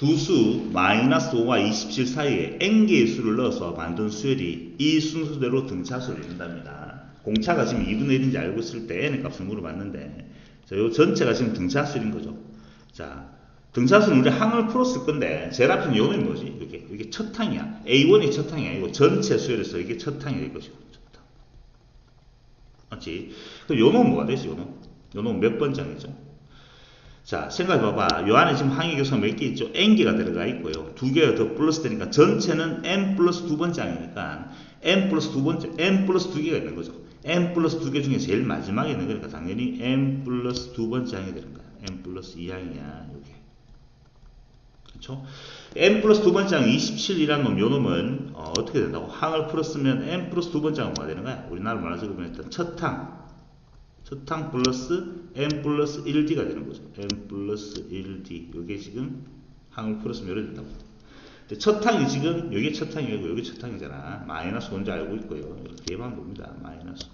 두 수 마이너스 5와 27 사이에 n개의 수를 넣어서 만든 수열이 이 순서대로 등차수를 이룬답니다. 공차가 지금 2분의 1인지 알고 있을 때 n의 값을 물어봤는데 자, 요 전체가 지금 등차수인 거죠. 자, 등차수는 우리 항을 풀었을 건데 제일 앞에는 요놈이 뭐지? 이게 이게 첫 항이야. A1이 첫 항이 아니고 전체 수열에서 이게 첫 항이 될 것이고 첫 항. 맞지? 그럼 요놈은 뭐가 되지? 요놈? 요놈은 몇 번장이죠? 자, 생각해봐봐. 요 안에 지금 항의 교수가 몇 개 있죠? n개가 들어가 있고요. 두 개가 더 플러스 되니까 전체는 n 플러스 두 번째 항이니까 n 플러스 두 번째, n 플러스 두 개가 있는 거죠. n 플러스 두 개 중에 제일 마지막에 있는 거니까 당연히 n 플러스 두 번째 항이 되는 거야. n 플러스 2항이야. 요게. 그렇죠? n 플러스 두 번째 항 27이라는 놈, 요 놈은 어, 떻게 된다고? 항을 풀었으면 n 플러스 두 번째 항은 뭐가 되는 거야? 우리나라 적으면 일단 첫 항. 첫항 플러스 n 플러스 1d가 되는 거죠. n 플러스 1d. 요게 지금 항을 풀었으면 이렇게 된다고. 근데 첫 항이 지금 여기 첫 항이고 여기 첫 항이잖아. 마이너스 뭔지 알고 있고요. 하면 봅니다. 마이너스.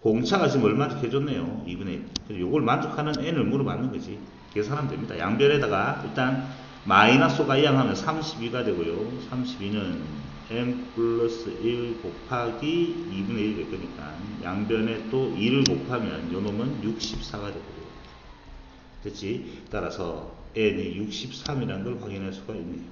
공차가 지금 얼마 해줬네요. 2분의 1. 그래서 요걸 만족하는 n을 물어봤는 거지. 계산하면 됩니다. 양변에다가 일단 마이너스가 이항하면 32가 되고요. 32는 n 플러스 1 곱하기 2분의 1이 될 거니까 양변에 또 2를 곱하면 요 놈은 64가 되고요. 됐지? 따라서 n이 63이라는 걸 확인할 수가 있네요.